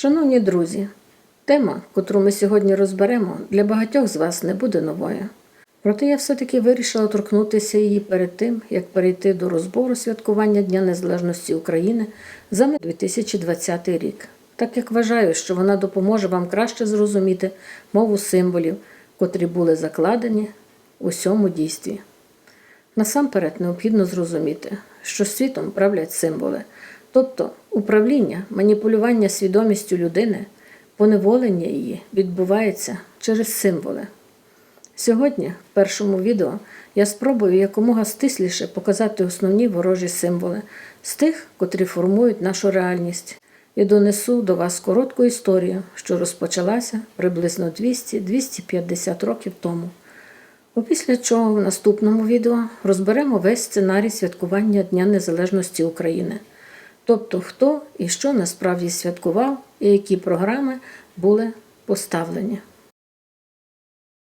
Шановні друзі, тема, котру ми сьогодні розберемо, для багатьох з вас не буде новою. Проте я все-таки вирішила торкнутися її перед тим, як перейти до розбору святкування Дня Незалежності України за 2020 рік, так як вважаю, що вона допоможе вам краще зрозуміти мову символів, котрі були закладені у цьому дійстві. Насамперед необхідно зрозуміти, що світом правлять символи, тобто управління, маніпулювання свідомістю людини, поневолення її відбувається через символи. Сьогодні, в першому відео, я спробую якомога стисліше показати основні ворожі символи з тих, котрі формують нашу реальність, і донесу до вас коротку історію, що розпочалася приблизно 200-250 років тому. Опісля чого в наступному відео розберемо весь сценарій святкування Дня Незалежності України, тобто хто і що насправді святкував і які програми були поставлені.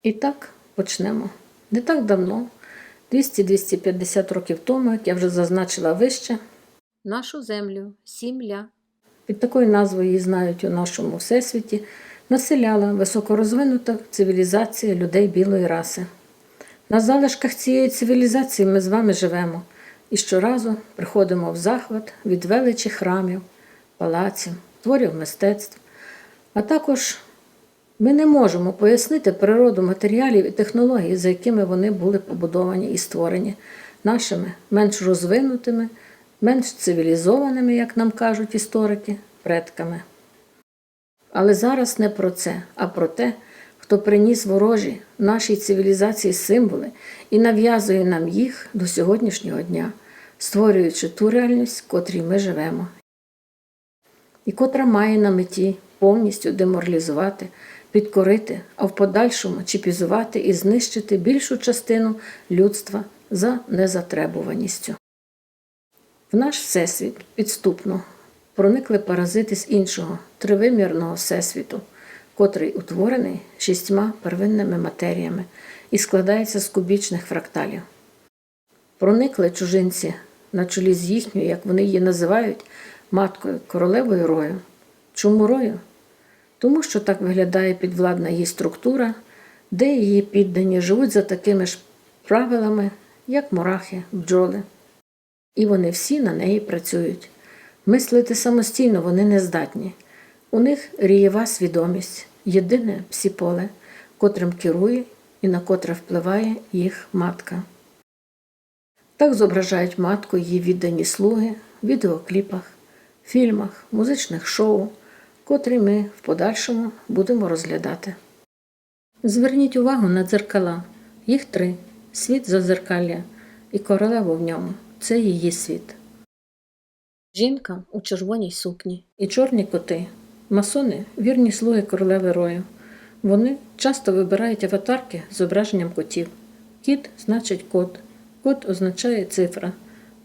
І так почнемо. Не так давно, 200-250 років тому, як я вже зазначила вище, нашу землю, сім'я, під такою назвою її знають у нашому всесвіті, населяла високорозвинута цивілізація людей білої раси. На залишках цієї цивілізації ми з вами живемо і щоразу приходимо в захват від величі храмів, палаців, творів мистецтв, а також ми не можемо пояснити природу матеріалів і технологій, за якими вони були побудовані і створені нашими менш розвинутими, менш цивілізованими, як нам кажуть історики, предками. Але зараз не про це, а про те, хто приніс ворожі нашій цивілізації символи і нав'язує нам їх до сьогоднішнього дня, створюючи ту реальність, в котрій ми живемо, і котра має на меті повністю деморалізувати, підкорити, а в подальшому чіпізувати і знищити більшу частину людства за незатребуваністю. В наш всесвіт підступно проникли паразити з іншого тривимірного всесвіту, котрий утворений шістьма первинними матеріями і складається з кубічних фракталів. Проникли чужинці на чолі з їхньою, як вони її називають, маткою королевою рою. Чому рою? Тому що так виглядає підвладна її структура, де її піддані живуть за такими ж правилами, як мурахи, бджоли. І вони всі на неї працюють. Мислити самостійно вони не здатні. У них рієва свідомість, єдине псіполе, котрим керує і на котре впливає їх матка. Так зображають матку її віддані слуги в відеокліпах, фільмах, музичних шоу, котрі ми в подальшому будемо розглядати. Зверніть увагу на дзеркала. Їх три: світ зазеркалля і королева в ньому це її світ. Жінка у червоній сукні і чорні коти. Масони вірні слуги королеви рою. Вони часто вибирають аватарки з зображенням котів. Кіт значить код, код означає цифра.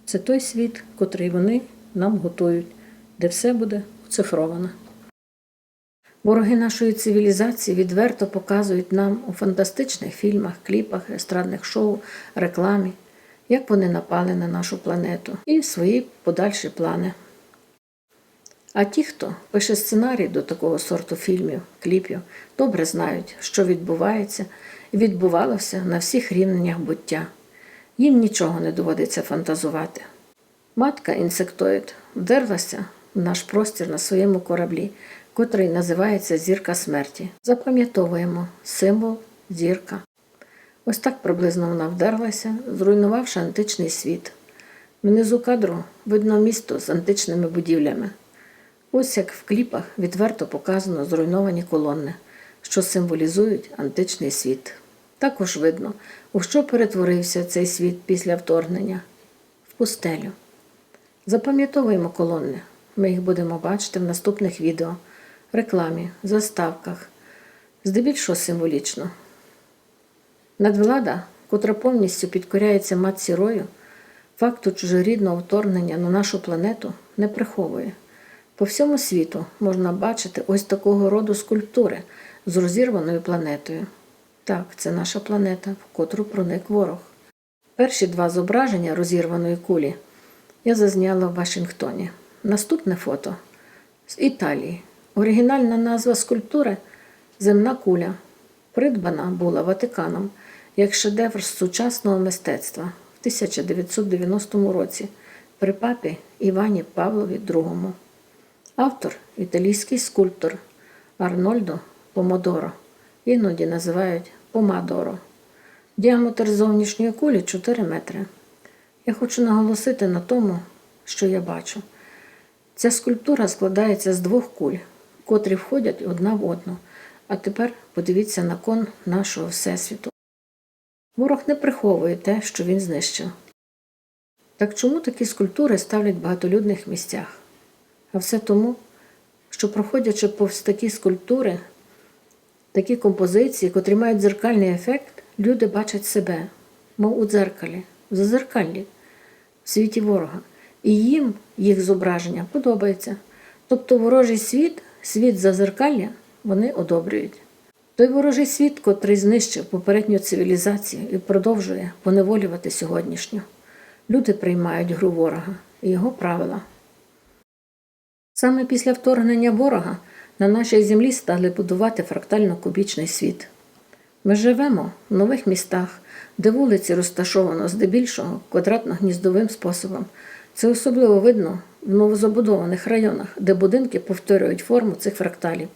Це той світ, котрий вони нам готують, де все буде оцифровано. Вороги нашої цивілізації відверто показують нам у фантастичних фільмах, кліпах, естрадних шоу, рекламі, як вони напали на нашу планету і свої подальші плани. А ті, хто пише сценарій до такого сорту фільмів, кліпів, добре знають, що відбувається і відбувалося на всіх рівнях буття. Їм нічого не доводиться фантазувати. Матка інсектоїд вдерлася в наш простір на своєму кораблі, котрий називається Зірка смерті. Запам'ятовуємо символ зірка. Ось так приблизно вона вдерлася, зруйнувавши античний світ. Внизу кадру видно місто з античними будівлями. Ось як в кліпах відверто показано зруйновані колони, що символізують античний світ. Також видно, у що перетворився цей світ після вторгнення в пустелю. Запам'ятовуємо колони. Ми їх будемо бачити в наступних відео, рекламі, заставках, здебільшого символічно. Надвлада, котра повністю підкоряється матці рою, факту чужорідного вторгнення на нашу планету не приховує. По всьому світу можна бачити ось такого роду скульптури з розірваною планетою. Так, це наша планета, в котру проник ворог. Перші два зображення розірваної кулі я зазняла в Вашингтоні. Наступне фото з Італії. Оригінальна назва скульптури земна куля. Придбана була Ватиканом як шедевр сучасного мистецтва в 1990 році при папі Івані Павлові II. Автор італійський скульптор Арнольдо Помодоро, іноді називають Помадоро. Діаметр зовнішньої кулі 4 метри. Я хочу наголосити на тому, що я бачу. Ця скульптура складається з двох куль, котрі входять одна в одну. А тепер подивіться на кон нашого Всесвіту. Ворог не приховує те, що він знищив. Так чому такі скульптури ставлять в багатолюдних місцях? А все тому, що проходячи повз такі скульптури, такі композиції, котрі мають дзеркальний ефект, люди бачать себе, мов у дзеркалі, в зазеркаллі, в світі ворога. І їм їх зображення подобається. Тобто ворожий світ, світ зазеркалля, вони одобрюють. Той ворожий світ, котрий знищив попередню цивілізацію і продовжує поневолювати сьогоднішню. Люди приймають гру ворога і його правила. Саме після вторгнення ворога на нашій землі стали будувати фрактально-кубічний світ. Ми живемо в нових містах, де вулиці розташовано здебільшого квадратно-гніздовим способом. Це особливо видно в новозабудованих районах, де будинки повторюють форму цих фракталів.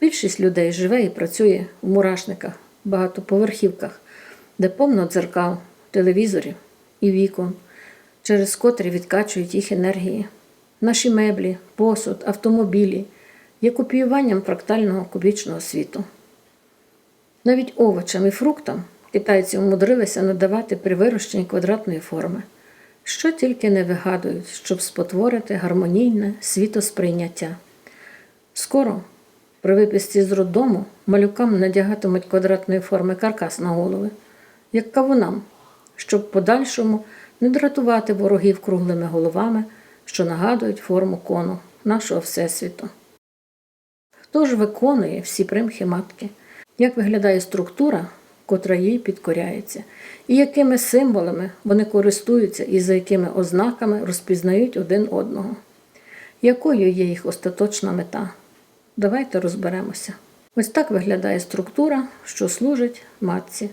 Більшість людей живе і працює в мурашниках, багатоповерхівках, де повно дзеркал, телевізорів і вікон, через котрі відкачують їх енергії. Наші меблі, посуд, автомобілі є копіюванням фрактального кубічного світу. Навіть овочам і фруктам китайці умудрилися надавати при вирощенні квадратної форми, що тільки не вигадують, щоб спотворити гармонійне світосприйняття. Скоро, при виписці з роддому, малюкам надягатимуть квадратної форми каркас на голови, як кавунам, щоб подальшому не дратувати ворогів круглими головами, що нагадують форму кону нашого Всесвіту. Хто ж виконує всі примхи матки? Як виглядає структура, котра їй підкоряється, і якими символами вони користуються і за якими ознаками розпізнають один одного? Якою є їх остаточна мета? Давайте розберемося. Ось так виглядає структура, що служить матці.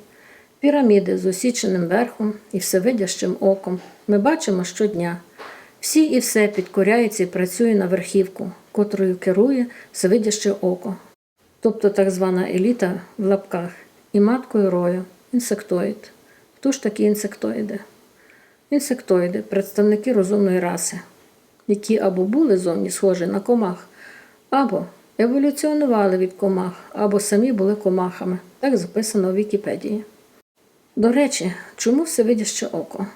Піраміди з осіченим верхом і всевидящим оком ми бачимо щодня. Всі і все підкоряється і працює на верхівку, котрою керує всевидяще око, тобто так звана еліта в лапках, і маткою рою, інсектоїд. Хто ж такі інсектоїди? Інсектоїди представники розумної раси, які або були зовні схожі на комах, або еволюціонували від комах, або самі були комахами. Так записано в Вікіпедії. До речі, чому всевидяще око?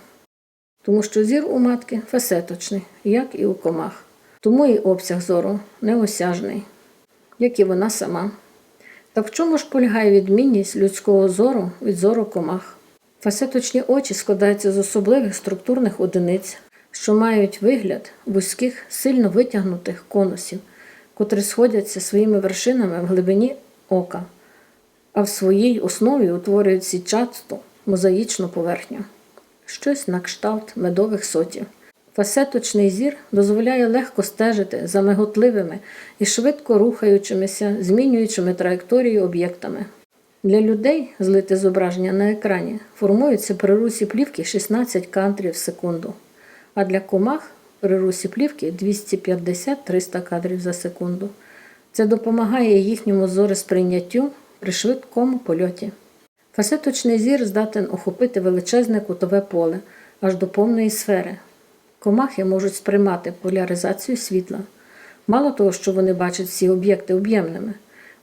Тому що зір у матки фасеточний, як і у комах. Тому і обсяг зору неосяжний, як і вона сама. Так в чому ж полягає відмінність людського зору від зору комах? Фасеточні очі складаються з особливих структурних одиниць, що мають вигляд вузьких, сильно витягнутих конусів, котрі сходяться своїми вершинами в глибині ока, а в своїй основі утворюють січасту мозаїчну поверхню щось на кшталт медових сотів. Фасеточний зір дозволяє легко стежити за миготливими і швидко рухаючимися, змінюючими траєкторію об'єктами. Для людей злите зображення на екрані формується при русі плівки 16 кадрів в секунду, а для комах при русі плівки 250-300 кадрів за секунду. Це допомагає їхньому зоросприйняттю при швидкому польоті. Фасеточний зір здатен охопити величезне кутове поле аж до повної сфери. Комахи можуть сприймати поляризацію світла. Мало того, що вони бачать всі об'єкти об'ємними,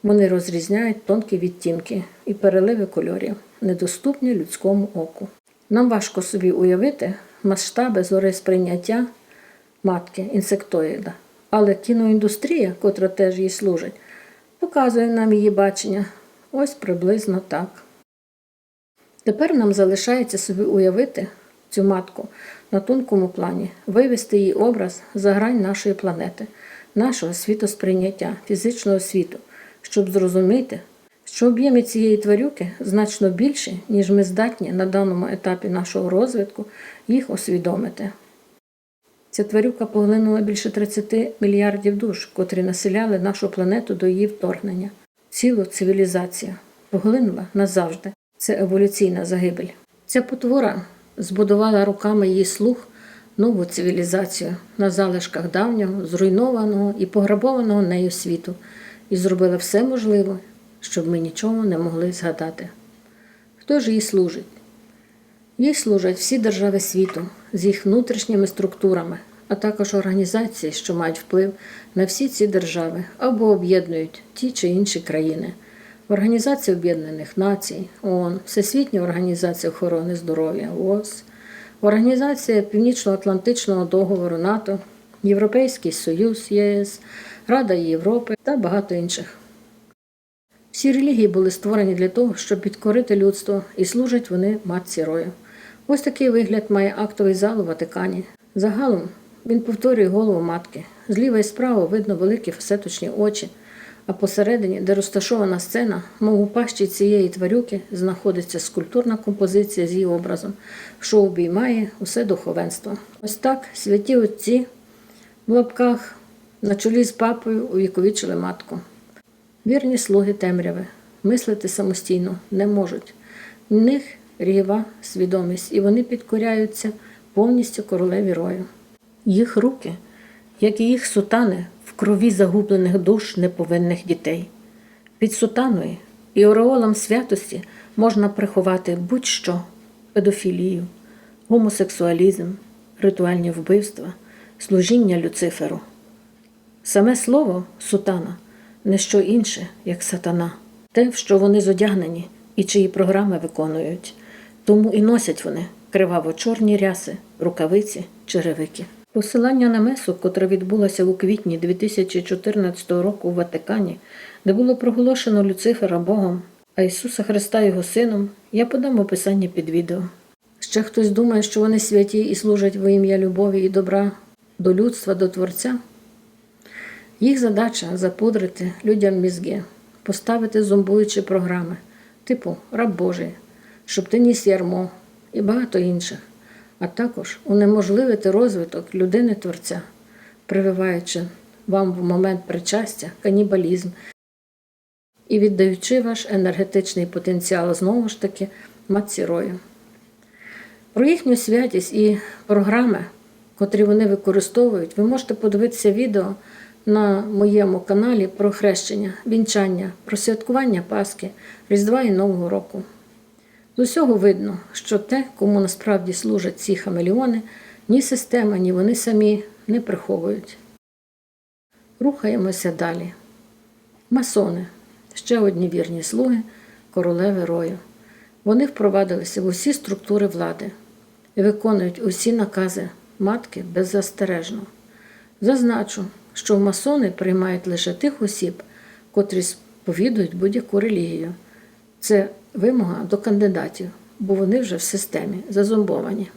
вони розрізняють тонкі відтінки і переливи кольорів, недоступні людському оку. Нам важко собі уявити масштаби зоросприйняття матки інсектоїда, але кіноіндустрія, котра теж їй служить, показує нам її бачення ось приблизно так. Тепер нам залишається собі уявити цю матку на тонкому плані, вивести її образ за грань нашої планети, нашого світосприйняття, фізичного світу, щоб зрозуміти, що об'єми цієї тварюки значно більші, ніж ми здатні на даному етапі нашого розвитку їх усвідомити. Ця тварюка поглинула більше 30 мільярдів душ, котрі населяли нашу планету до її вторгнення. Цілу цивілізацію поглинула назавжди. Це еволюційна загибель. Ця потвора збудувала руками її слух нову цивілізацію на залишках давнього, зруйнованого і пограбованого нею світу, і зробила все можливе, щоб ми нічого не могли згадати. Хто ж їй служить? Їй служать всі держави світу з їх внутрішніми структурами, а також організації, що мають вплив на всі ці держави або об'єднують ті чи інші країни. Організація Об'єднаних Націй, ООН, Всесвітня організація охорони здоров'я ООС, Організація Північно-Атлантичного договору НАТО, Європейський Союз ЄС, Рада Європи та багато інших. Всі релігії були створені для того, щоб підкорити людство, і служать вони матці рою. Ось такий вигляд має актовий зал у Ватикані. Загалом він повторює голову матки. Зліва і справа видно великі фасеточні очі, а посередині, де розташована сцена, мов у пащі цієї тварюки, знаходиться скульптурна композиція з її образом, що обіймає усе духовенство. Ось так святі отці в лапках на чолі з папою увіковічили матку. Вірні слуги темряви, мислити самостійно не можуть. В них рігова свідомість, і вони підкоряються повністю королеві рою. Їх руки, як і їх сутани, крові загублених душ неповинних дітей. Під сутаною і ореолом святості можна приховати будь-що педофілію, гомосексуалізм, ритуальні вбивства, служіння Люциферу. Саме слово сутана не що інше, як сатана, те, в що вони зодягнені і чиї програми виконують. Тому і носять вони криваво-чорні ряси, рукавиці, черевики. Посилання на месу, котра відбулася у квітні 2014 року у Ватикані, де було проголошено Люцифера Богом, а Ісуса Христа Його Сином, я подам описання під відео. Ще хтось думає, що вони святі і служать во ім'я любові і добра до людства, до Творця. Їх задача запудрити людям мізги, поставити зомбуючі програми, типу раб Божий, щоб ти ніс ярмо і багато інших, а також унеможливити розвиток людини Творця, прививаючи вам в момент причастя канібалізм і віддаючи ваш енергетичний потенціал знову ж таки матці рою. Про їхню святість і програми, котрі вони використовують, ви можете подивитися відео на моєму каналі про хрещення, вінчання, про святкування Пасхи, Різдва і Нового року. З усього видно, що те, кому насправді служать ці хамелеони, ні система, ні вони самі не приховують. Рухаємося далі. Масони ще одні вірні слуги королеви рою. Вони впровадилися в усі структури влади і виконують усі накази матки беззастережно. Зазначу, що масони приймають лише тих осіб, котрі сповідують будь-яку релігію. Це вимога до кандидатів, бо вони вже в системі зазомбовані.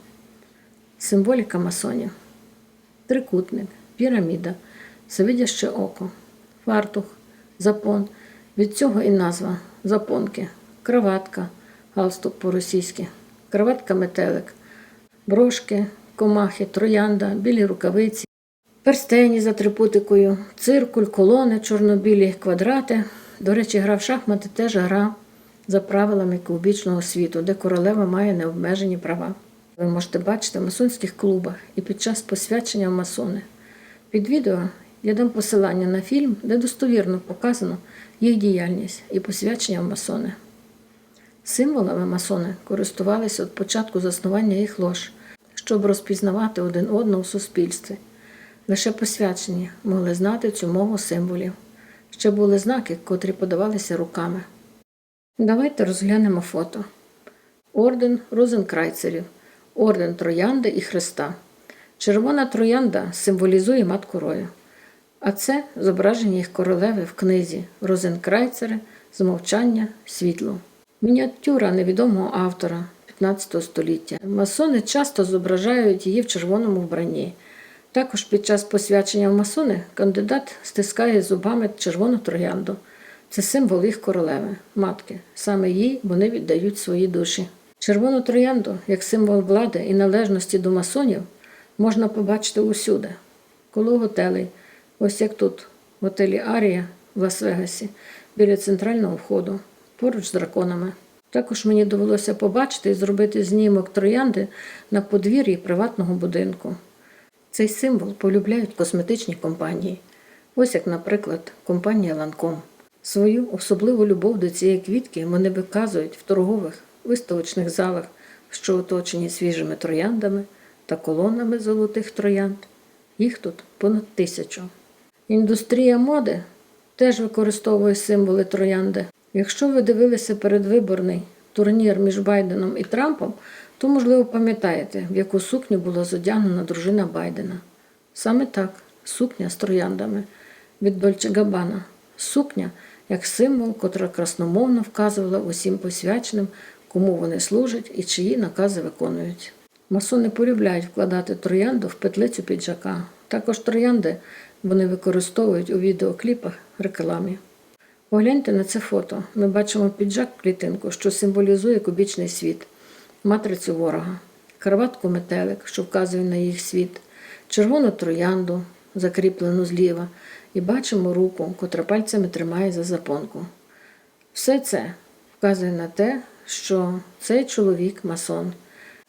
Символіка масонів: трикутник, піраміда, завидяще око, фартух, запон. Від цього і назва запонки, краватка, галстук по-російськи, краватка метелик, брошки, комахи, троянда, білі рукавиці, перстені за трипутикою, циркуль, колони, чорнобілі квадрати. До речі, гра в шахмати теж гра за правилами кубічного світу, де королева має необмежені права. Ви можете бачити в масонських клубах і під час посвячення в масони. Під відео я дам посилання на фільм, де достовірно показано їх діяльність і посвячення в масони. Символами масони користувалися від початку заснування їх лож, щоб розпізнавати один одного в суспільстві. Лише посвячені могли знати цю мову символів. Ще були знаки, котрі подавалися руками. Давайте розглянемо фото. Орден Розенкрайцерів, орден Троянди і Христа. Червона троянда символізує матку рою. А це зображення їх королеви в книзі Розенкрайцери Змовчання світло. Мініатюра невідомого автора 15 століття. Масони часто зображають її в червоному вбранні. Також під час посвячення в масони кандидат стискає зубами червону троянду. Це символ їх королеви, матки. Саме їй вони віддають свої душі. Червону троянду, як символ влади і належності до масонів, можна побачити усюди, коло готелей, ось як тут, в готелі Арія в Лас-Вегасі, біля центрального входу, поруч з драконами. Також мені довелося побачити і зробити знімок троянди на подвір'ї приватного будинку. Цей символ полюбляють косметичні компанії. Ось як, наприклад, компанія Lancome. Свою особливу любов до цієї квітки вони виказують в торгових виставочних залах, що оточені свіжими трояндами та колонами золотих троянд. Їх тут понад тисячу. Індустрія моди теж використовує символи троянди. Якщо ви дивилися передвиборний турнір між Байденом і Трампом, то, можливо, пам'ятаєте, в яку сукню була зодягнена дружина Байдена. Саме так, сукня з трояндами від Дольче Габана. Сукня як символ, котра красномовно вказувала усім посвяченим, кому вони служать і чиї накази виконують. Масони полюбляють вкладати троянду в петлицю піджака. Також троянди вони використовують у відеокліпах рекламі. Погляньте на це фото. Ми бачимо піджак клітинку, що символізує кубічний світ, матрицю ворога, краватку метелик, що вказує на їх світ, червону троянду, закріплену зліва, і бачимо руку, котра пальцями тримає за запонку. Все це вказує на те, що цей чоловік масон.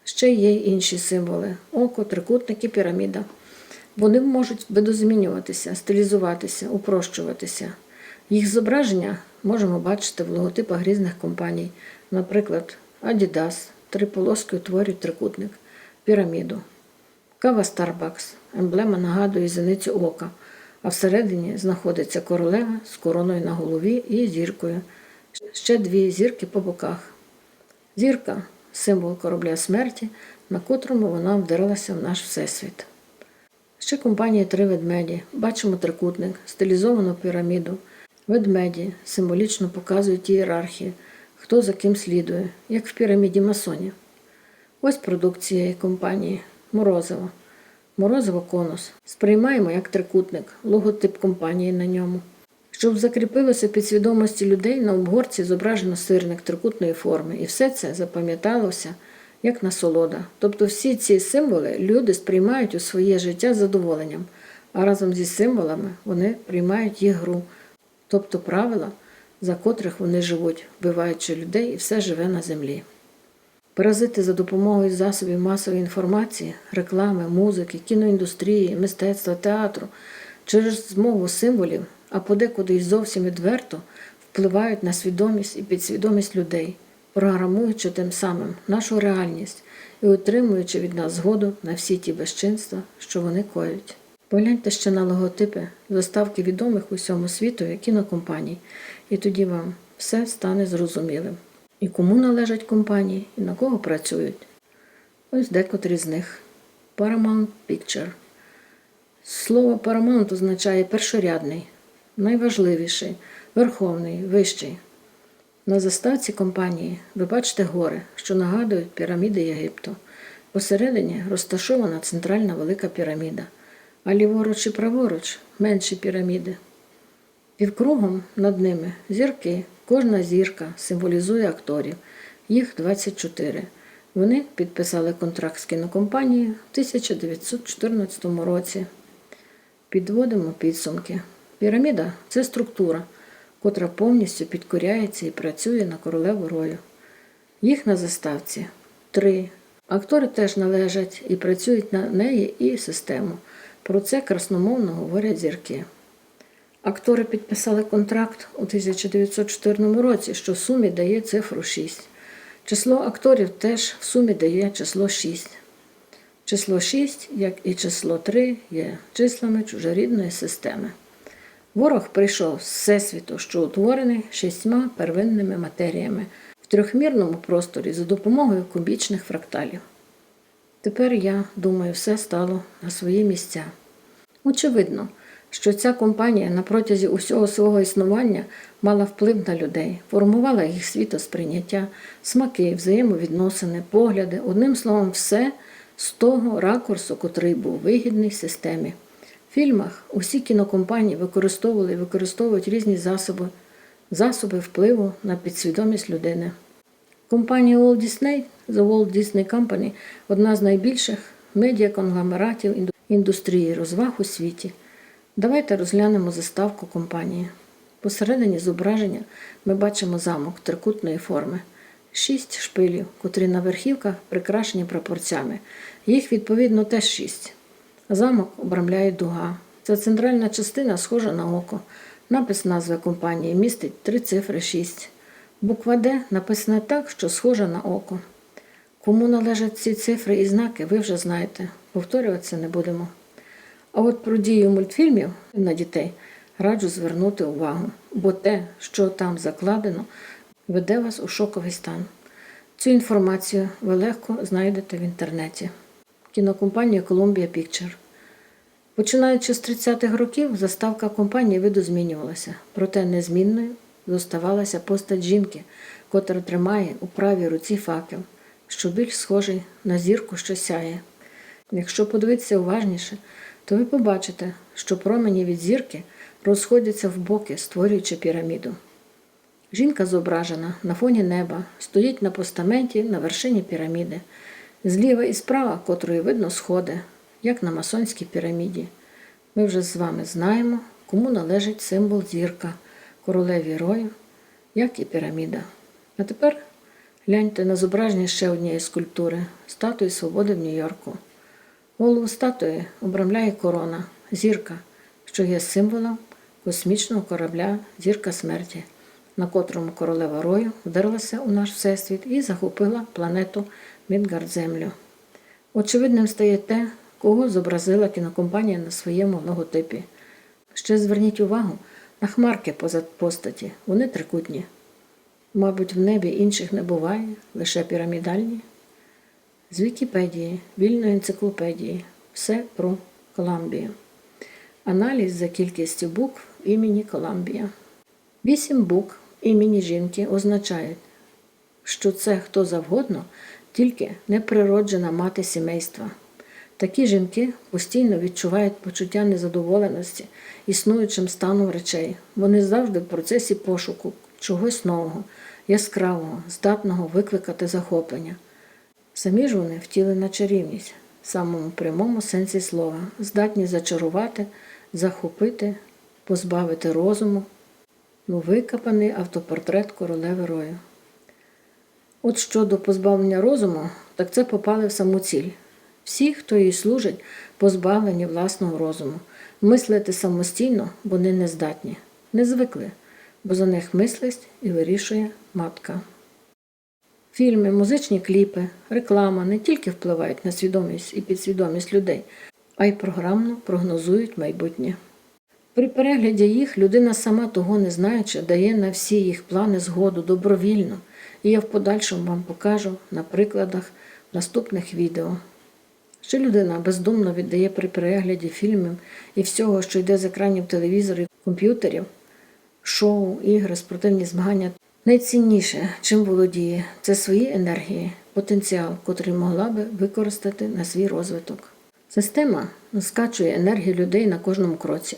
Ще є інші символи око, трикутник і піраміда. Вони можуть видозмінюватися, стилізуватися, упрощуватися. Їх зображення можемо бачити в логотипах різних компаній, наприклад, Adidas, три полоски утворюють трикутник, піраміду, кава Starbucks, емблема нагадує зіницю ока, а всередині знаходиться королева з короною на голові і зіркою. Ще дві зірки по боках. Зірка символ корабля смерті, на котрому вона вдарилася в наш всесвіт. Ще компанія три ведмеді. Бачимо трикутник, стилізовану піраміду. Ведмеді символічно показують ієрархії, хто за ким слідує, як в піраміді масонів. Ось продукт цієї компанії Морозиво. Морозиво конус. Сприймаємо як трикутник, логотип компанії на ньому. Щоб закріпилося в підсвідомості людей, на обгорці зображено сирник трикутної форми, і все це запам'яталося як насолода. Тобто всі ці символи люди сприймають у своє життя з задоволенням, а разом зі символами вони приймають їх гру, тобто правила, за котрих вони живуть, вбиваючи людей і все живе на землі. Паразити за допомогою засобів масової інформації, реклами, музики, кіноіндустрії, мистецтва, театру через змову символів, а подекуди й зовсім відверто впливають на свідомість і підсвідомість людей, програмуючи тим самим нашу реальність і отримуючи від нас згоду на всі ті безчинства, що вони коють. Погляньте ще на логотипи заставки відомих у всьому світу кінокомпаній, і тоді вам все стане зрозумілим. І кому належать компанії, і на кого працюють. Ось декотрі з них. Paramount Picture. Слово Paramount означає першорядний, найважливіший, верховний, вищий. На заставці компанії ви бачите гори, що нагадують піраміди Єгипту. Посередині розташована центральна велика піраміда, а ліворуч і праворуч менші піраміди. Півкругом над ними зірки. Кожна зірка символізує акторів. Їх 24. Вони підписали контракт з кінокомпанією в 1914 році. Підводимо підсумки. Піраміда це структура, котра повністю підкоряється і працює на королеву рою. Їх на заставці три. Актори теж належать і працюють на неї і систему. Про це красномовно говорять зірки. Актори підписали контракт у 1904 році, що в сумі дає цифру 6. Число акторів теж в сумі дає число 6. Число 6, як і число 3, є числами чужорідної системи. Ворог прийшов з всесвіту, що утворений шістьма первинними матеріями в трьохмірному просторі за допомогою кубічних фракталів. Тепер я думаю, все стало на свої місця. Очевидно, що ця компанія на протязі усього свого існування мала вплив на людей, формувала їх світосприйняття, смаки, взаємовідносини, погляди, одним словом, все з того ракурсу, котрий був вигідний системі. В фільмах усі кінокомпанії використовували і використовують різні засоби, засоби впливу на підсвідомість людини. Компанія Walt Disney, The Walt Disney Company, одна з найбільших медіаконгломератів інду- індустрії розваг у світі. Давайте розглянемо заставку компанії. Посередині зображення ми бачимо замок трикутної форми, шість шпилів, котрі на верхівках прикрашені прапорцями. Їх відповідно теж шість. Замок обрамляє дуга. Ця центральна частина схожа на око. Напис назви компанії містить три цифри 6. Буква Д написана так, що схожа на око. Кому належать ці цифри і знаки, ви вже знаєте. Повторюватися не будемо. А от про дію мультфільмів на дітей раджу звернути увагу, бо те, що там закладено, веде вас у шоковий стан. Цю інформацію ви легко знайдете в інтернеті. Кінокомпанія Columbia Picture. Починаючи з 30-х років, заставка компанії видозмінювалася, проте незмінною зоставалася постать жінки, котра тримає у правій руці факел, що більш схожий на зірку, що сяє. Якщо подивитися уважніше, то ви побачите, що промені від зірки розходяться в боки, створюючи піраміду. Жінка зображена на фоні неба, стоїть на постаменті на вершині піраміди. Зліва і справа, котрої видно сходи, як на масонській піраміді. Ми вже з вами знаємо, кому належить символ зірка, королеві рою, як і піраміда. А тепер гляньте на зображення ще однієї скульптури статуї свободи в Нью-Йорку. Голову статуї обрамляє корона, зірка, що є символом космічного корабля Зірка смерті, на котрому королева Рою вдерлася у наш всесвіт і захопила планету Мідгард Землю. Очевидним стає те, кого зобразила кінокомпанія на своєму логотипі. Ще зверніть увагу на хмарки позад постаті, вони трикутні. Мабуть, в небі інших не буває, лише пірамідальні. З Вікіпедії, вільної енциклопедії, все про Коламбію. Аналіз за кількістю букв імені Коламбія. Вісім букв імені жінки означають, що це хто завгодно, тільки неприроджена мати сімейства. Такі жінки постійно відчувають почуття незадоволеності існуючим станом речей. Вони завжди в процесі пошуку чогось нового, яскравого, здатного викликати захоплення. Самі ж вони втілена чарівність в самому прямому сенсі слова, здатні зачарувати, захопити, позбавити розуму, ну викопаний автопортрет королеви Рою. От щодо позбавлення розуму, так це попали в саму ціль. Всі, хто їй служить, позбавлені власного розуму. Мислити самостійно вони не здатні, не звикли, бо за них мислить і вирішує матка. Фільми, музичні кліпи, реклама не тільки впливають на свідомість і підсвідомість людей, а й програмно прогнозують майбутнє. При перегляді їх людина сама того не знаючи, дає на всі їх плани згоду добровільно, і я в подальшому вам покажу на прикладах наступних відео. Що людина бездумно віддає при перегляді фільмів і всього, що йде з екранів телевізорів, комп'ютерів, шоу, ігри, спортивні змагання. Найцінніше, чим володіє, це свої енергії, потенціал, котрий могла би використати на свій розвиток. Система скачує енергію людей на кожному кроці,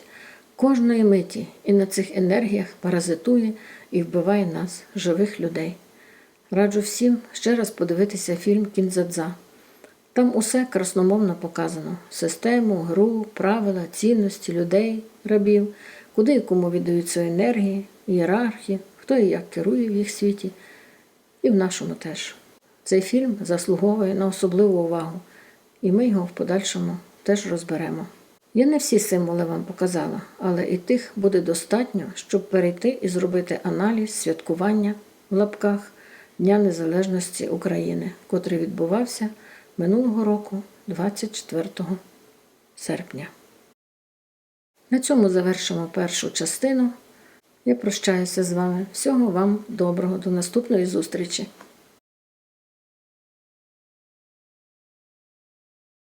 кожної миті, і на цих енергіях паразитує і вбиває нас, живих людей. Раджу всім ще раз подивитися фільм Кінзадза. Там усе красномовно показано: систему, гру, правила, цінності людей, рабів, куди і кому віддають свої енергії, ієрархії, хто і як керує в їх світі, і в нашому теж. Цей фільм заслуговує на особливу увагу, і ми його в подальшому теж розберемо. Я не всі символи вам показала, але і тих буде достатньо, щоб перейти і зробити аналіз святкування в лапках Дня Незалежності України, котрий відбувався минулого року, 24 серпня. На цьому завершимо першу частину. Я прощаюся з вами. Всього вам доброго, до наступної зустрічі!